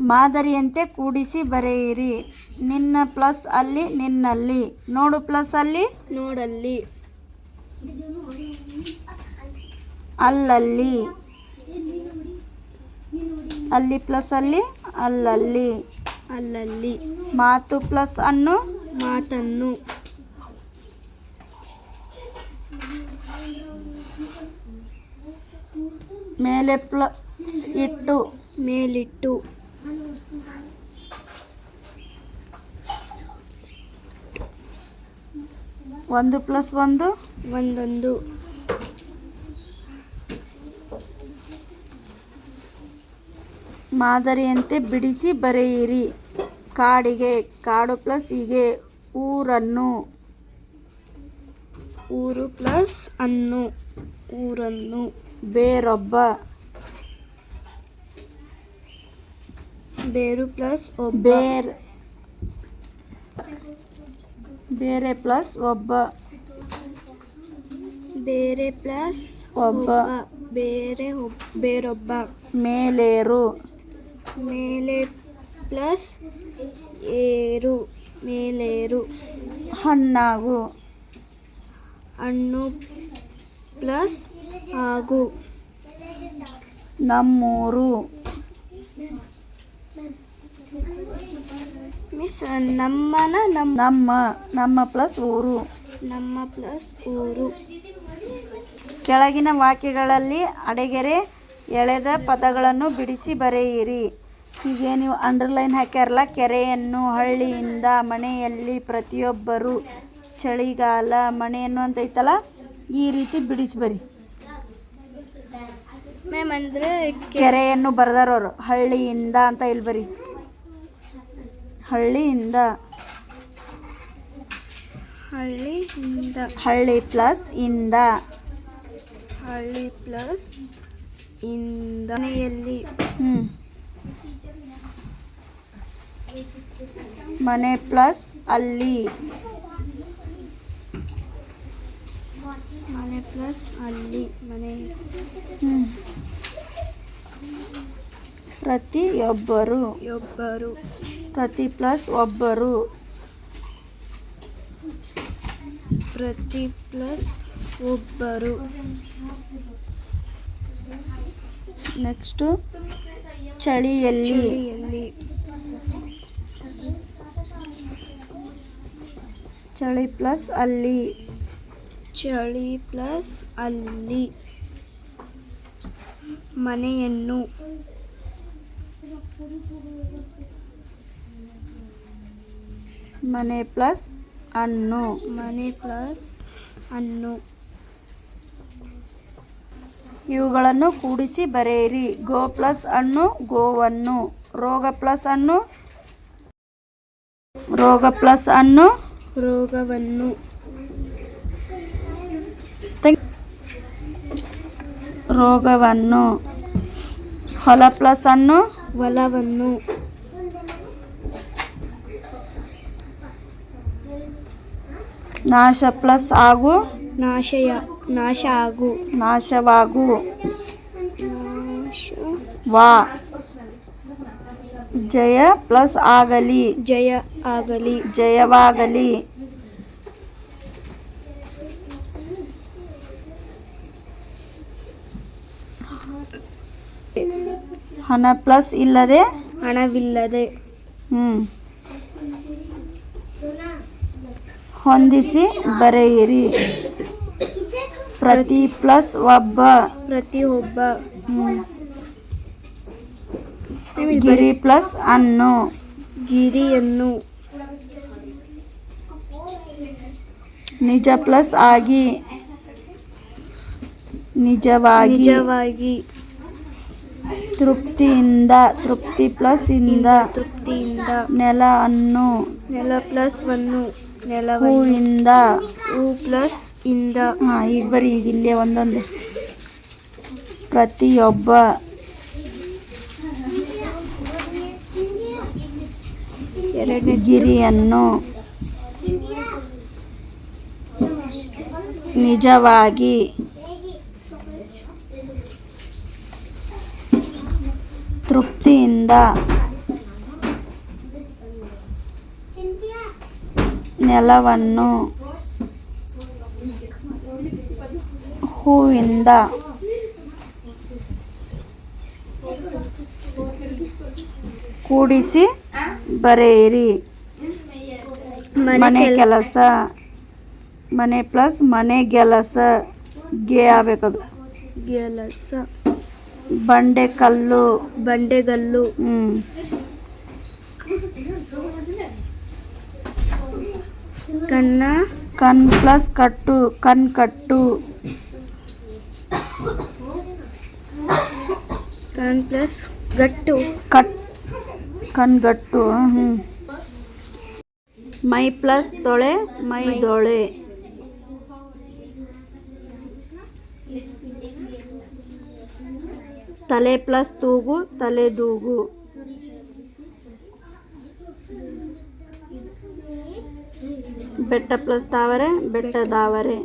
ಮಾದರಿಯಂತೆ ಕೂಡಿಸಿ ಬರೆಯಿರಿ. ನಿನ್ನ ಪ್ಲಸ್ ಅಲ್ಲಿ ನಿನ್ನಲ್ಲಿ. ನೋಡು ಪ್ಲಸ್ ಅಲ್ಲಿ. ನೋಡಲ್ಲಿ. ಅಲ್ಲಲ್ಲಿ. ಅಲ್ಲಿ ಪ್ಲಸ್ ಅಲ್ಲಿ ಅಲ್ಲಲ್ಲಿ. ಅಲ್ಲಲ್ಲಿ. ಮಾತು ಪ್ಲಸ್ ಅನ್ನು. ಮಾತನ್ನು. ಮೇಲೆ ಪ್ಲಸ್ ಇಟ್ಟು. ಮೇಲಿಟ್ಟು. ಒಂದು ಪ್ಲಸ್ ಒಂದು? ಒಂದೊಂದು. ಮಾದರಿಯಂತೆ ಬಿಡಿಸಿ ಬರೆಯಿರಿ. ಕಾಡಿಗೆ ಕಾಡು ಪ್ಲಸ್ ಹೀಗೆ ಊರನ್ನು. ಊರು ಪ್ಲಸ್ ಅನ್ನು ಊರನ್ನು. ಬೇರೊಬ್ಬ. ಬೇರು ಪ್ಲಸ್ ಬೇರ್. ಬೇರೆ ಪ್ಲಸ್ ಒಬ್ಬ. ಬೇರೆ ಪ್ಲಸ್ ಒಬ್ಬ. ಬೇರೆ ಬೇರೊಬ್ಬ. ಮೇಲೇರು. ಮೇಲೆ ಪ್ಲಸ್ ಏರು. ಮೇಲೇರು. ಹಣ್ಣಾಗು. ಹಣ್ಣು ಪ್ಲಸ್ ಆಗು. ನಮ್ಮೂರು. ಮಿಸ್ ನಮ್ಮನ ನಮ್ಮ ನಮ್ಮ ನಮ್ಮ ಪ್ಲಸ್ ಊರು. ನಮ್ಮ ಪ್ಲಸ್ ಊರು. ಕೆಳಗಿನ ವಾಕ್ಯಗಳಲ್ಲಿ ಅಡೆಗೆರೆ ಎಳೆದ ಪದಗಳನ್ನು ಬಿಡಿಸಿ ಬರೆಯಿರಿ. ಹೀಗೆ ನೀವು ಅಂಡರ್ಲೈನ್ ಹಾಕ್ಯಾರಲ್ಲ ಕೆರೆಯನ್ನು ಹಳ್ಳಿಯಿಂದ ಮನೆಯಲ್ಲಿ ಪ್ರತಿಯೊಬ್ಬರು ಚಳಿಗಾಲ ಮನೆಯನ್ನು ಅಂತ ಐತಲ್ಲ ಈ ರೀತಿ ಬಿಡಿಸಿ ಬರಿ. ಮ್ಯಾಮ್ ಅಂದರೆ ಕೆರೆಯನ್ನು ಬರ್ದಾರವ್ರು ಹಳ್ಳಿಯಿಂದ ಅಂತ ಇಲ್ಲಿ ಬರಿ. ಹಳ್ಳಿಯಿಂದ. ಹಳ್ಳಿಯಿಂದ. ಹಳ್ಳಿ ಪ್ಲಸ್ ಇಂದ. ಹಳ್ಳಿ ಪ್ಲಸ್ ಇಂದ. ಮನೆಯಲ್ಲಿ. ಹ್ಞೂ ಮನೆ ಪ್ಲಸ್ ಅಲ್ಲಿ. ಮನೆ ಪ್ಲಸ್ ಅಲ್ಲಿ ಮನೆ. ಪ್ರತಿಯೊಬ್ಬರು ಒಬ್ಬರು. ಪ್ರತಿ ಪ್ಲಸ್ ಒಬ್ಬರು. ಪ್ರತಿ ಪ್ಲಸ್ ಒಬ್ಬರು. ನೆಕ್ಸ್ಟು ಚಳಿಯಲ್ಲಿ. ಚಳಿ ಪ್ಲಸ್ ಅಲ್ಲಿ. ಚಳಿ ಪ್ಲಸ್ ಅಲ್ಲಿ ಮನೆಯನ್ನು ಮನೆ ಪ್ಲಸ್ ಅನ್ನು. ಮನೆ ಪ್ಲಸ್ ಅನ್ನು. ಇವುಗಳನ್ನು ಕೂಡಿಸಿ ಬರೆಯಿರಿ. ಗೋ ಪ್ಲಸ್ ಅನ್ನು ಗೋವನ್ನು. ರೋಗ ಪ್ಲಸ್ ಅನ್ನು. ರೋಗ ಪ್ಲಸ್ ಅನ್ನು. ರೋಗವನ್ನು. ರೋಗವನ್ನು ಹೊಲ ಪ್ಲಸ್ ಅನ್ನು ಹೊಲವನ್ನು ನಾಶ ಪ್ಲಸ್ ಆಗು ನಾಶಯ ನಾಶ ಆಗು ನಾಶವಾಗು. ನಾಶ ವಾ. ಜಯ ಪ್ಲಸ್ ಆಗಲಿ. ಜಯ ಆಗಲಿ. ಜಯವಾಗಲಿ. ಹಣ ಪ್ಲಸ್ ಇಲ್ಲದೆ? ಹಣವಿಲ್ಲದೆ. ಹ್ಮ್. ಹೊಂದಿಸಿ ಬರೆಯಿರಿ. ಪ್ರತಿ ಪ್ಲಸ್ ಒಬ್ಬ. ಪ್ರತಿಯೊಬ್ಬ ಹ್ಮ್. ಗಿರಿ ಪ್ಲಸ್ ಅನ್ನು. ಗಿರಿಯನ್ನು ನಿಜ ಪ್ಲಸ್ ಆಗಿ. ನಿಜವಾಗಿ. ನಿಜವಾಗಿ. ತೃಪ್ತಿಯಿಂದ ತೃಪ್ತಿ ಪ್ಲಸ್ ಇಂದ ತೃಪ್ತಿಯಿಂದ ನೆಲ ಅನ್ನು ನೆಲ ಪ್ಲಸ್ ಒಂದು ನೆಲವನ್ನು ಹೂವಿಂದ ಹೂ ಪ್ಲಸ್ ಇಂದ ಹಾ ಈಗ ಬರೀ ಈಗ ಇಲ್ಲೇ ಒಂದೊಂದು. ಪ್ರತಿಯೊಬ್ಬ ಎರಡನೇ ಗಿರಿಯನ್ನು ನಿಜವಾಗಿ ಹೊಂಡ ನೆಲವನ್ನು ಹೂವಿಂದ ಕೂಡಿಸಿ ಬರೆಯಿರಿ. ಮನೆ ಕೆಲಸ ಮನೆ ಪ್ಲಸ್ ಮನೆ ಗೆಲಸ ಗೆ ಆಗಬೇಕದು. ಗೆಲಸ. ಕೆಲಸ ಬಂಡೆಕಲ್ಲು ಬಂಡೆಗಲ್ಲು ಹ್ಞೂ ಕನ್ನ ಕಣ್ ಪ್ಲಸ್ ಕಟ್ಟು ಕಣ್ ಕಟ್ಟು ಕನ್ ಪ್ಲಸ್ ಗಟ್ಟು ಕಟ್ ಕಣ್ಗಟ್ಟು ಹ್ಞೂ ಮೈ ಪ್ಲಸ್ ತೊಳೆ ಮೈ ದೊಳೆ ತಲೆ ಪ್ಲಸ್ ತೂಗು ತಲೆದೂಗು ಬೆಟ್ಟ ಪ್ಲಸ್ ತಾವರೆ ಬೆಟ್ಟದಾವರೆ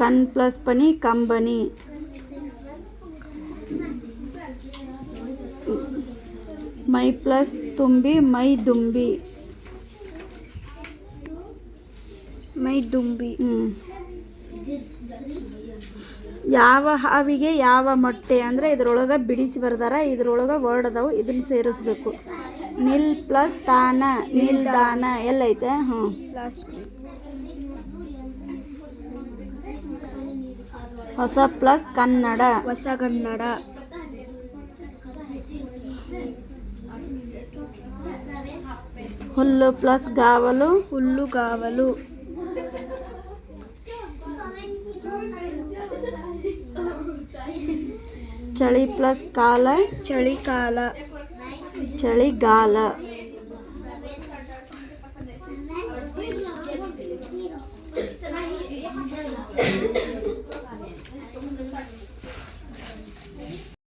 ಕಣ್ ಪ್ಲಸ್ ಪನಿ ಕಂಬನಿ ಮೈ ಪ್ಲಸ್ ತುಂಬಿ, ಮೈ ದುಂಬಿ. ಮೈ ದುಂಬಿ. ಯಾವ ಹಾವಿಗೆ ಯಾವ ಮೊಟ್ಟೆ ಅಂದರೆ ಇದರೊಳಗೆ ಬಿಡಿಸಿ ಬರ್ದಾರ ಇದ್ರೊಳಗೆ ವರ್ಡ್ ಅದಾವು ಇದನ್ನ ಸೇರಿಸ್ಬೇಕು. ನಿಲ್ ಪ್ಲಸ್ ತಾನ ನಿಲ್ದಾನ ಎಲ್ಲೈತೆ? ಹ್ಞೂ ಹೊಸ ಪ್ಲಸ್ ಕನ್ನಡ. ಹೊಸ ಕನ್ನಡ. ಹುಲ್ಲು ಪ್ಲಸ್ ಗಾವಲು. ಹುಲ್ಲುಗಾವಲು ಚಳಿ ಪ್ಲಸ್ ಕಾಲ? ಚಳಿಗಾಲ ಚಳಿಗಾಲ.